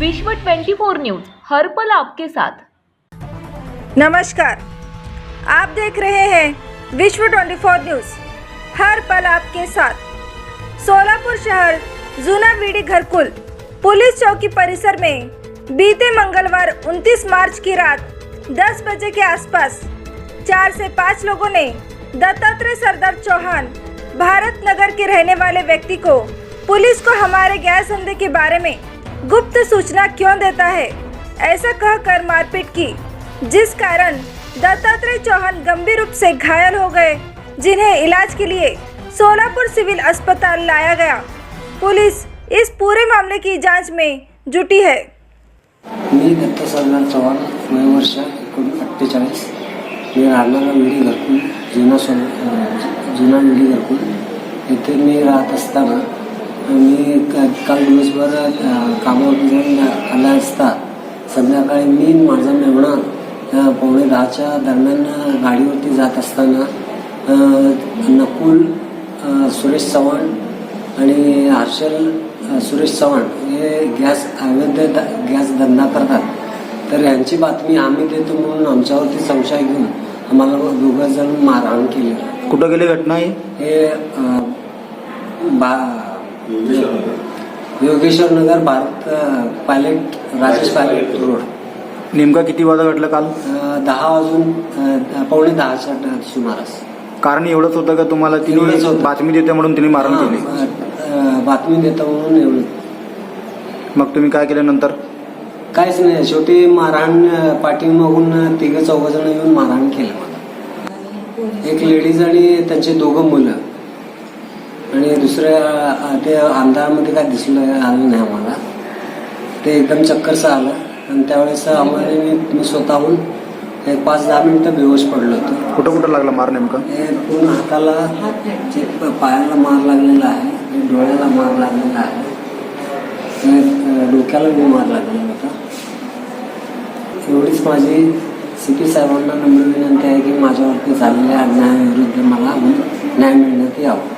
विश्व 24 न्यूज़, हर पल आपके साथ। नमस्कार। आप देख रहे हैं विश्व 24 न्यूज़, हर पल आपके साथ। सोलापुर शहर जूना बीडी घरकुल, पुलिस चौकी परिसर में बीते मंगलवार 29 मार्च की रात 10 बजे के आसपास चार से पाँच लोगों ने दत्तात्रेय सरदार चौहान, भारत नगर के रहने वाले व्यक्ति को पुलिस को हमारे गैस धंधे के बारे में गुप्त सूचना क्यों देता है? ऐसा कहकर मारपीट की, जिस कारण दत्तात्रेय चौहान गंभीर रूप से घायल हो गए, जिन्हें इलाज के लिए सोलापुर सिविल अस्पताल लाया गया। पुलिस इस पूरे मामले की जाँच में जुटी है। मी दत्त सरदार चव्हाण वय वर्ष एकोण अठ्ठेचाळीस मी राहणारा विडी घरकुल, जुना सोल जुना विडी घरकुल। येथे मी राहत असताना मी क- काल दिवसभर अ, कामावरती जाऊन आला असता. संध्याकाळी मी माझा मेवणा पावणे दहाच्या दरम्यान गाडीवरती जात असताना अ, नकुल सुरेश चव्हाण आणि हर्षल सुरेश चव्हाण हे गॅस अवैध द- गॅस धंदा करतात. तर यांची बातमी आम्ही देतो म्हणून आमच्यावरती संशय घेऊन आम्हाला दोघं जण मारहाण केली. कुठं गेली घटना ही हे बा Yogeshwar Nagar Bharat pilot Rajesh pilot. Road. नेमका किती वाजता घडलं काल? अ, दहा वाजून अ, पावणे दहाच्या ट- सुमारास. कारण एवढंच होतं का तुम्हाला एवढंच तिने होतं. बातमी देते म्हणून तिने मारण हा, केली? अ, बातमी देतो म्हणून एवढं. मग तुम्ही काय केलं नंतर? काहीच नाही. शेवटी मारहाण अ, पाठीमागून तिघं चौघ जण येऊन मारहाण केलं मला. एक लेडीज आणि त्यांचे दोघं मुलं. आणि अ, ते अंधारामध्ये काय दिसलं आलं नाही आम्हाला. ते एकदम चक्करचं आलं. आणि त्यावेळेस आम्हाला मी स्वतःहून एक पाच दहा मिनिटं बेहोश पडलो होतो. कुठं कुठं लागला मार नेमका? हे पूर्ण हाताला जे प- पायाला मार लागलेला आहे डोळ्याला मार लागलेला आहे अ, डोक्याला बी मार लागलेला होता. एवढीच माझी सी पी साहेबांना नम्र विनंती आहे की माझ्यावरती झालेल्या अन्यायाविरुद्ध मला न्याय मिळण्यात यावं.